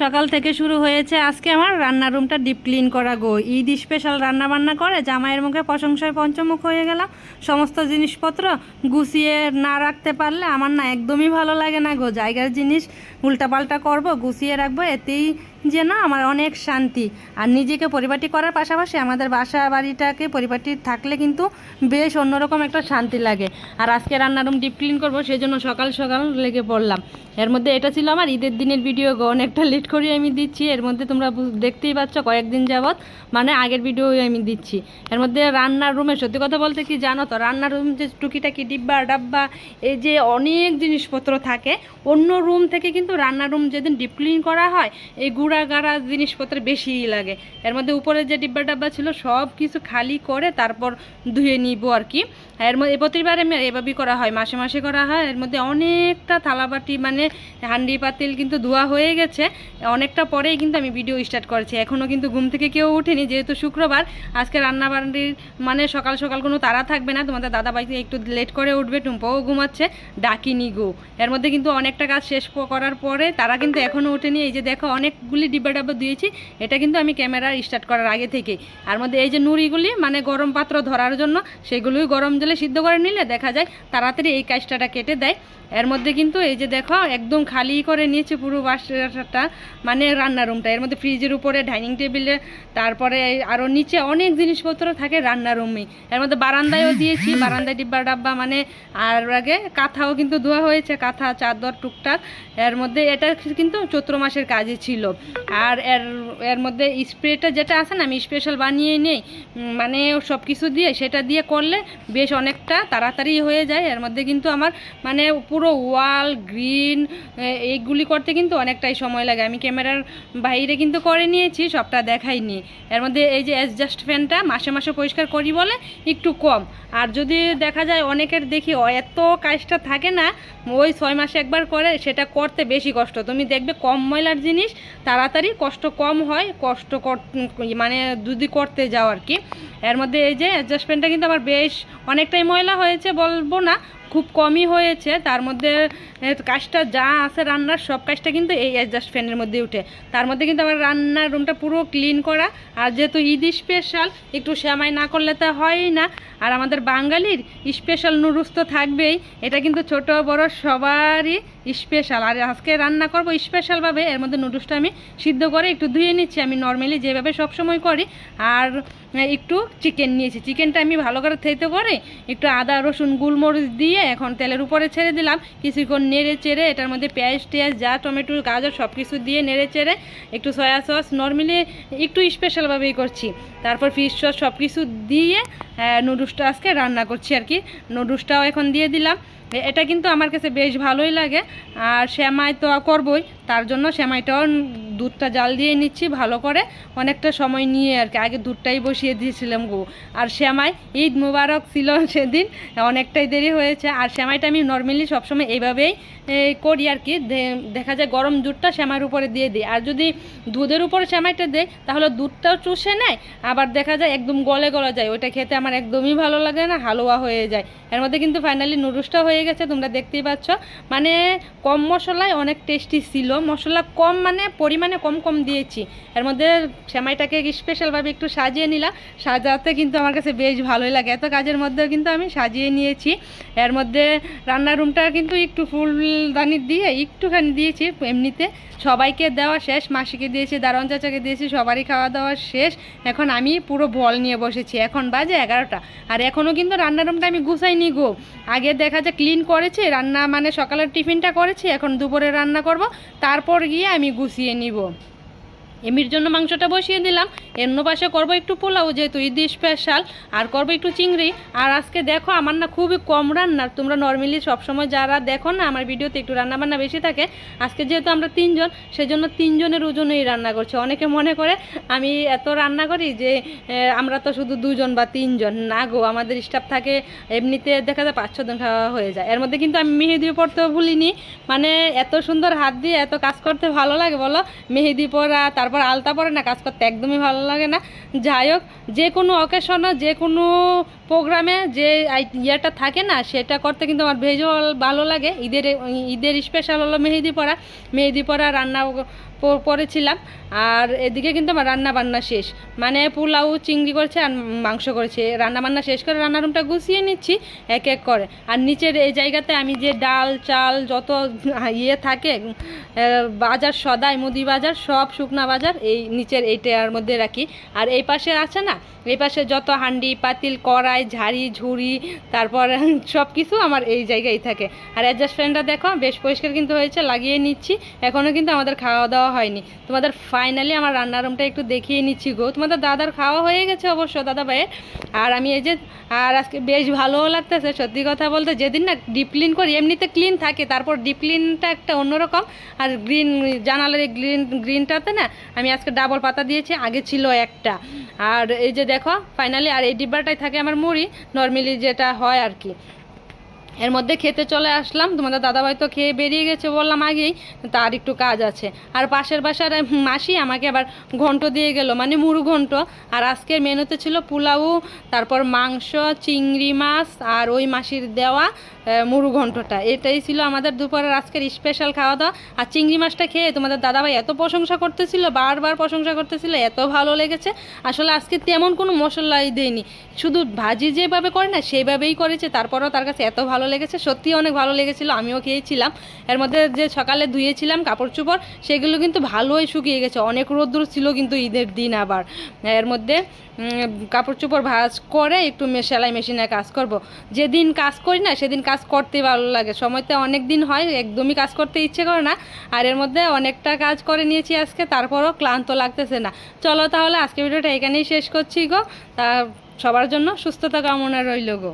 সকাল থেকে শুরু হয়েছে আজকে আমার রান্নার রুমটা ডিপ ক্লিন করা গো। ঈদ স্পেশাল রান্না বান্না করে, জামাইয়ের মুখে প্রশংসায় পঞ্চমুখ হয়ে গেলাম। সমস্ত জিনিসপত্র গুছিয়ে না রাখতে পারলে আমার না একদমই ভালো লাগে না গো। জায়গার জিনিস উল্টাপাল্টা করব, গুছিয়ে রাখব, এতেই যেন আমার অনেক শান্তি। আর নিজেকে পরিপাটি করার পাশাপাশি আমাদের বাসা বাড়িটাকে পরিপাটি থাকলে কিন্তু বেশ অন্যরকম একটা শান্তি লাগে। আর আজকে রান্নার রুম ডিপ ক্লিন করব সেই জন্য সকাল সকাল লেগে পড়লাম। এর মধ্যে এটা ছিল আমার ঈদের দিনের ভিডিও গো, অনেকটা লেট করে আমি দিচ্ছি। এর মধ্যে তোমরা দেখতেই পাচ্ছ কয়েকদিন যাবৎ মানে আগের ভিডিও আমি দিচ্ছি। এর মধ্যে রান্নার রুমে সত্যি কথা বলতে কি জানো তো, রান্নার রুম যে টুকিটাকি ডিব্বা, ডাব্বা, এই যে অনেক জিনিসপত্র থাকে, অন্য রুম থেকে কিন্তু রান্নার রুম যেদিন ডিপ ক্লিন করা হয়, এই গুঁড়া গাড়া জিনিসপত্র বেশিই লাগে। এর মধ্যে উপরে যে ডিব্বা ডাব্বা ছিল, সব কিছু খালি করে তারপর ধুয়ে নিব আর কি। এর মধ্যে প্রতিবার আমি এভাবেই করা হয়, মাসে মাসে করা হয়। এর মধ্যে অনেকটা থালাবাটি মানে হান্ডি পাতিল কিন্তু ধোয়া হয়ে গেছে। অনেকটা পরেই কিন্তু আমি ভিডিও স্টার্ট করেছি। এখনও কিন্তু ঘুম থেকে কেউ উঠেনি যেহেতু শুক্রবার। আজকে রান্না বান্নির মানে সকাল সকাল কোনো তারা থাকবে না। তোমাদের দাদা বাড়িতে একটু লেট করে উঠবে, টুম্পাও ঘুমাচ্ছে, ডাকিনি গো। এর মধ্যে কিন্তু অনেকটা কাজ শেষ করার পরে তারা কিন্তু এখনও ওঠেনি। এই যে দেখো, অনেকগুলি ডিব্বা ডাব্বা দিয়েছি এটা কিন্তু আমি ক্যামেরা স্টার্ট করার আগে থেকেই আর মধ্যে এই যে নুড়িগুলি মানে গরম পাত্র ধরার জন্য, সেগুলোই গরম জলে সিদ্ধ করে নিলে দেখা যায় তাড়াতাড়ি এই কাজটাটা কেটে দেয়। এর মধ্যে কিন্তু এই যে দেখো, একদম খালি করে নিয়েছে পুরো বাসাটা মানে রান্নার রুমটা এর মধ্যে ফ্রিজের উপরে ডাইনিং টেবিলে তারপরে আরও নিচে অনেক জিনিসপত্র থাকে রান্নার রুমে এর মধ্যে বারান্দায়ও দিয়েছি, বারান্দায় ডিব্বা ডাব্বা মানে আর আগে কাঁথাও কিন্তু ধোয়া হয়েছে, কাঁথা, চাদর, টুকটাক। এর মধ্যে এটা কিন্তু চৈত্র মাসের কাজে ছিল। আর এর এর মধ্যে স্প্রেটা যেটা আছে না, আমি স্পেশাল বানিয়ে নেই। মানে সব কিছু দিয়ে সেটা দিয়ে করলে বেশ অনেকটা তাড়াতাড়ি হয়ে যায়। এর মধ্যে কিন্তু আমার মানে পুরো ওয়াল, গ্রিন এইগুলি করতে কিন্তু অনেকটাই সময় লাগে। আমি ক্যামেরার বাইরে কিন্তু করে নিয়েছি, সবটা দেখাইনি। এর মধ্যে এই যে অ্যাডজাস্ট ফ্যানটা মাসে মাসে পরিষ্কার করি বলে একটু কম। আর যদি দেখা যায় অনেকের দেখি এত কাজটা থাকে না, ওই ছয় মাসে একবার করে, সেটা করতে বেশি কষ্ট। তুমি দেখবে কম ময়লার জিনিস, তাড়াতাড়ি কষ্ট কম হয়, কষ্ট মানে যদি করতে যাও আর কি। এর মধ্যে এই যে অ্যাডজাস্টমেন্টটা কিন্তু আমার বেশ অনেকটাই ময়লা হয়েছে বলব না খুব কমই হয়েছে। তার মধ্যে কাজটা যা আছে রান্নার, সব কাজটা কিন্তু এই অ্যাডজাস্ট ফ্যানের মধ্যে উঠে। তার মধ্যে কিন্তু আমার রান্নার রুমটা পুরো ক্লিন করা। আর যেহেতু ঈদ স্পেশাল একটু শ্যামাই না করলে তো হয়ই না। আর আমাদের বাঙালির স্পেশাল নুরুস্ত তো থাকবেই। এটা কিন্তু ছোট, বড় সবারই স্পেশাল আর আজকে রান্না করব স্পেশালভাবে এর মধ্যে নুডলসটা আমি সিদ্ধ করে একটু ধুয়ে নিচ্ছি। আমি নর্মালি যেভাবে সবসময় করি, আর একটু চিকেন নিয়েছি। চিকেনটা আমি ভালো করে থেতে করে একটু আদা, রসুন, গুলমরিচ দিয়ে এখন তেলের উপরে ছেড়ে দিলাম। কিছুক্ষণ নেড়ে চেড়ে এটার মধ্যে পেঁয়াজ, টেয়াজ, যা টমেটো, গাজর সব কিছু দিয়ে নেড়ে চেড়ে একটু সয়া সস নর্মালি একটু স্পেশালভাবেই করছি। তারপর ফিশ সস সব কিছু দিয়ে নুডলসটা আজকে রান্না করছি আর কি। নুডলসটাও এখন দিয়ে দিলাম। এটা কিন্তু আমার কাছে বেশ ভালোই লাগে। আর শ্যামাই তো করবই তার জন্য শ্যামাইটাও দুধটা জাল দিয়ে নিচ্ছি, ভালো করে অনেকটা সময় নিয়ে আর কি। আগে দুধটাই বসিয়ে দিয়েছিলাম গো। আর শ্যামাই, ঈদ মুবারক ছিল সেদিন, অনেকটাই দেরি হয়েছে। আর শ্যামাইটা আমি নর্মালি সবসময় এইভাবেই করি আর কি। দেখা যায় গরম দুধটা শ্যামাইয়ের উপরে দিয়ে দিই। আর যদি দুধের উপরে শ্যামাইটা দেয় তাহলে দুধটাও চুষে নেয়, আবার দেখা যায় একদম গলে গলে যায়। ওইটা খেতে আমার একদমই ভালো লাগে না, হালুয়া হয়ে যায়। এর মধ্যে কিন্তু ফাইনালি নুডলসটা হয়ে গেছে, তোমরা দেখতেই পাচ্ছ। মানে কম মশলায় অনেক টেস্টি ছিল। মশলা কম মানে পরিমাণে কম কম দিয়েছি। এর মধ্যে সেমাইটাকে স্পেশালভাবে একটু সাজিয়ে নিলাম। সাজাতে কিন্তু আমার কাছে বেশ ভালোই লাগে। এত কাজের মধ্যেও কিন্তু আমি সাজিয়ে নিয়েছি। এর মধ্যে রান্নার রুমটা কিন্তু একটু ফুলদানি দিয়ে একটুখানি দিয়েছি এমনিতে। সবাইকে দেওয়া শেষ, মাসিকে দিয়েছি, দারোয়ান চাচাকে দিয়েছি, সবারই খাওয়া দাওয়া শেষ। এখন আমি পুরো বল নিয়ে বসেছি। এখন বাজে এগারোটা। আর এখনও কিন্তু রান্নার রুমটা আমি গুছাইনি গো। আগে দেখা যায় ক্লিন করেছি, রান্না মানে সকালের টিফিনটা করেছি, এখন দুপুরে রান্না করব। তারপর গিয়ে আমি গুছিয়ে নিব। comigo? এমির জন্য মাংসটা বসিয়ে দিলাম। অন্য পাশে করব একটু পোলাও, যেহেতু ঈদ স্পেশাল আর করব একটু চিংড়ি। আর আজকে দেখো, আমার না খুবই কম রান্না। তোমরা নর্মালি সবসময় যারা দেখো না আমার ভিডিওতে একটু রান্না বান্না বেশি থাকে, আজকে যেহেতু আমরা তিনজন, সেজন্য তিনজনের ওজনেই রান্না করছি। অনেকে মনে করে আমি এত রান্না করি যে আমরা তো শুধু দুজন বা তিনজন। না গো, আমাদের স্টাফ থাকে, এমনিতে দেখা যায় পাঁচ ছজন খাওয়া হয়ে যায়। এর মধ্যে কিন্তু আমি মেহেদি পড়তেও ভুলিনি। মানে এত সুন্দর হাত দিয়ে এত কাজ করতে ভালো লাগে বলো? মেহেদি পরা তারপর আলতা পরে না, কাজ করতে একদমই ভালো লাগে না। যাই হোক, যে কোনো অকেশনে যে কোনো প্রোগ্রামে যে ইয়েটা থাকে না, সেটা করতে কিন্তু আমার ভেজ ভালো লাগে। ঈদের ঈদের স্পেশাল হলো মেহেদি পরা মেহেদি পরা রান্না পরেছিলাম আর এদিকে কিন্তু আমার রান্না বান্না শেষ। মানে পোলাও, চিংড়ি করেছে আর মাংস করেছে। রান্না বান্না শেষ করে রান্না রুমটা গুছিয়ে নিচ্ছি, এক এক করে। আর নিচের এই জায়গাতে আমি যে ডাল, চাল, যত ইয়ে থাকে বাজার সদাই, মুদি বাজার, সব শুকনা বাজার এই নিচের এইটার মধ্যে রাখি। আর এই পাশে আছে না, এই পাশে যত হান্ডি, পাতিল, কড়াই, ঝাড়ি, ঝুড়ি, তারপর সব কিছু আমার এই জায়গায় থাকে। আর অ্যাডজাস্ট ফ্যানটা দেখো, বেশ পরিষ্কার কিন্তু হয়েছে, লাগিয়ে নিচ্ছি। এখনও কিন্তু আমাদের খাওয়া দাওয়া হয়নি। তোমাদের ফাইনালি আমার রান্নার রুমটা একটু দেখিয়ে নিচ্ছি গো। তোমাদের দাদার খাওয়া হয়ে গেছে অবশ্য, দাদা ভাইয়ের। আর আমি এই যে, আর আজকে বেশ ভালোও লাগতেছে, সত্যি কথা বলতে যেদিন না ডিপ ক্লিন করি, এমনিতে ক্লিন থাকে, তারপর ডিপ ক্লিনটা একটা অন্যরকম। আর গ্রিন জানালার এই গ্রিন গ্রিনটাতে না আমি আজকে ডাবল পাতা দিয়েছি, আগে ছিল একটা। আর এই যে দেখো ফাইনালি আর এই ডিব্বাটাই থাকে আমার মুড়ি নর্মালি যেটা হয় আর কি। এর মধ্যে খেতে চলে আসলাম, তোমাদের দাদাভাই তো খেয়ে বেরিয়ে গেছে বললাম আগেই, তার একটু কাজ আছে। আর পাশের বাসার মাসি আমাকে আবার ঘন্ট দিয়ে গেল মানে মুড়ু ঘন্ট। আর আজকের মেনুতে ছিল পোলাও, তারপর মাংস, চিংড়ি মাছ, আর ওই মাসির দেওয়া মুড়ু এটাই ছিল আমাদের দুপুরের আজকের স্পেশাল খাওয়া দাওয়া আর চিংড়ি মাছটা খেয়ে তোমাদের দাদাভাই এত প্রশংসা করতেছিল, বারবার প্রশংসা করতেছিল, এত ভালো লেগেছে। আসলে আজকে তেমন কোনো মশলাই দেয়নি। শুধু ভাজি যেভাবে করে না সেইভাবেই করেছে। তারপরেও তার কাছে এত ভালো লেগেছে সত্যি অনেক ভালো লেগেছিল, আমিও খেয়েছিলাম। এর মধ্যে যে সকালে ধুয়েছিলাম কাপড় চোপড়, সেগুলো কিন্তু ভালোই শুকিয়ে গেছে। অনেক রোদ্দুর ছিল কিন্তু ঈদের দিন আবার। এর মধ্যে কাপড় চোপড় ভাজ করে একটু সেলাই মেশিনে কাজ করব। যেদিন কাজ করি না, সেদিন কাজ করতে ভালো লাগে। সময়তে অনেক দিন হয়, একদমই কাজ করতে ইচ্ছে করে না। আর এর মধ্যে অনেকটা কাজ করে নিয়েছি আজকে, তারপরও ক্লান্ত লাগতেছে না। চলো তাহলে আজকে ভিডিওটা এখানেই শেষ করছি গো। তা সবার জন্য সুস্থতা কামনা রইল গো।